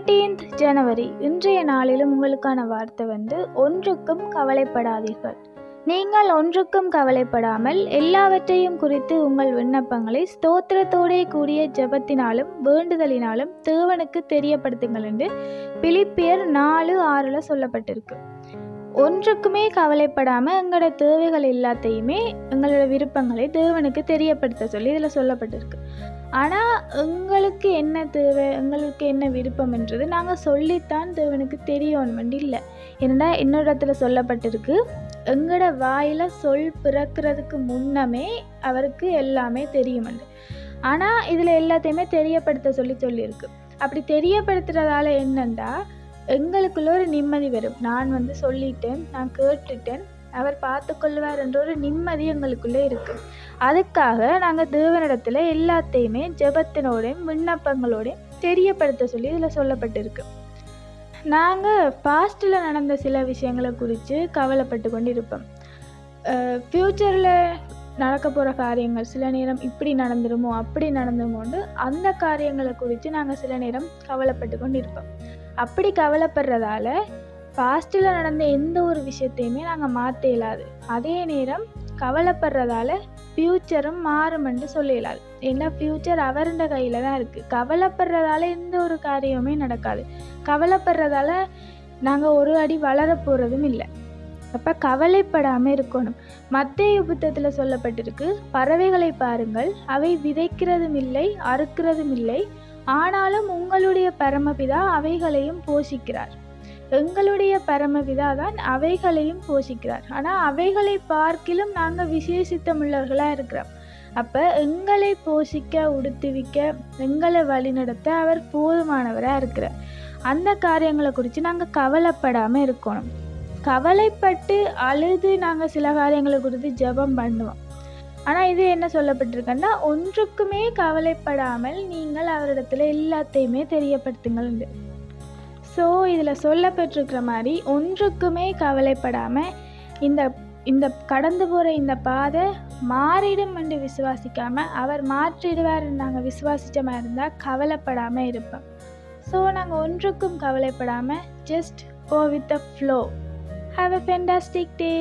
Thirteenth ஜனவரி இன்றைய நாளிலும் உங்களுக்கான வார்த்தை வந்து ஒன்றுக்கும் கவலைப்படாதீர்கள். நீங்கள் ஒன்றுக்கும் கவலைப்படாமல் எல்லாவற்றையும் குறித்து உங்கள் விண்ணப்பங்களை ஸ்தோத்திரத்தோடே கூடிய ஜெபத்தினாலும் வேண்டுதலினாலும் தேவனுக்கு தெரியப்படுத்துங்கள் என்று பிலிப்பியர் நாலு ஆறில் சொல்லப்பட்டிருக்கு. ஒன்றுக்குமே கவலைப்படாமல் எங்களோட தேவைகள் எல்லாத்தையுமே எங்களோட விருப்பங்களை தேவனுக்கு தெரியப்படுத்த சொல்லி இதில் சொல்லப்பட்டிருக்கு. ஆனால் எங்களுக்கு என்ன தேவை எங்களுக்கு என்ன விருப்பம்ன்றது நாங்கள் சொல்லித்தான் தேவனுக்கு தெரியணும் இல்லை. என்னடா இன்னொரு இடத்துல சொல்லப்பட்டிருக்கு எங்களோட வாயில் சொல் பிறக்கிறதுக்கு முன்னமே அவருக்கு எல்லாமே தெரியுமென்று ஆனால் இதில் எல்லாத்தையுமே தெரியப்படுத்த சொல்லி சொல்லியிருக்கு. அப்படி தெரியப்படுத்துகிறதால என்னண்டா எங்களுக்குள்ள ஒரு நிம்மதி வரும். நான் வந்து சொல்லிட்டேன் நான் கேட்டுட்டேன். அவர் பார்த்து கொள்வார் என்ற ஒரு நிம்மதி எங்களுக்குள்ளே இருக்குது அதுக்காக நாங்கள் தேவனிடத்தில் எல்லாத்தையுமே ஜெபத்தினோடையும் விண்ணப்பங்களோடையும் தெரியப்படுத்த சொல்லி இதில் சொல்லப்பட்டிருக்கு. நாங்கள் பாஸ்ட்டில் நடந்த சில விஷயங்களை குறித்து கவலைப்பட்டு கொண்டு இருப்போம் ஃப்யூச்சரில் நடக்க போகிற காரியங்கள் சில நேரம் இப்படி நடந்துருமோ அப்படி நடந்துருமோன்னு அந்த காரியங்களை குறித்து நாங்கள் சில நேரம் கவலைப்பட்டு கொண்டு இருப்போம் அப்படி கவலைப்படுறதால பாஸ்ட்டில் நடந்த எந்த ஒரு விஷயத்தையுமே நாங்கள் மாற்ற இயலாது. அதே நேரம் கவலைப்படுறதால ஃப்யூச்சரும் மாறுமென்று சொல்ல இயலாது. ஏன்னா ஃப்யூச்சர் அவருண்ட கையில் தான் இருக்குது கவலைப்படுறதால எந்த ஒரு காரியமுமே நடக்காது. கவலைப்படுறதால நாங்கள் ஒரு அடி வளர போகிறதும் இல்லை. அப்போ கவலைப்படாமல் இருக்கணும். மத்திய புத்தகத்தில் சொல்லப்பட்டிருக்கு பறவைகளை பாருங்கள் அவை விதைக்கிறதும் இல்லை அறுக்கிறதும் இல்லை ஆனாலும் உங்களுடைய பரமபிதா அவைகளையும் போஷிக்கிறார். எங்களுடைய பரமபிதா தான் அவைகளையும் போஷிக்கிறார். ஆனால் அவைகளை பார்க்கிலும் நாங்கள் விசேஷித்தமுள்ளவர்களாக இருக்கிறோம். அப்போ எங்களை போஷிக்க உடுத்துவிக்க எங்களை வழிநடத்த அவர் போதுமானவராக இருக்கிறார். அந்த காரியங்களை குறித்து நாங்கள் கவலைப்படாமல் இருக்கணும். கவலைப்பட்டு அழுது நாங்கள் சில காரியங்களை குறித்து ஜெபம் பண்ணுவோம். ஆனால் இது என்ன சொல்லப்பட்டிருக்கன்னா ஒன்றுக்குமே கவலைப்படாமல் நீங்கள் அவரிடத்துல எல்லாத்தையுமே தெரியப்படுத்துங்கள் ஸோ இதில் சொல்லப்பட்டிருக்கிற மாதிரி ஒன்றுக்குமே கவலைப்படாமல் இந்த இந்த கடந்து போகிற இந்த பாதை மாறிடும் என்று விசுவாசிக்காமல் அவர் மாற்றிடுவார் நாங்கள் விசுவாசித்த மாதிரி இருந்தால் கவலைப்படாமல் இருப்போம். ஸோ நாங்கள் ஒன்றுக்கும் கவலைப்படாமல் just go with the flow have a fantastic day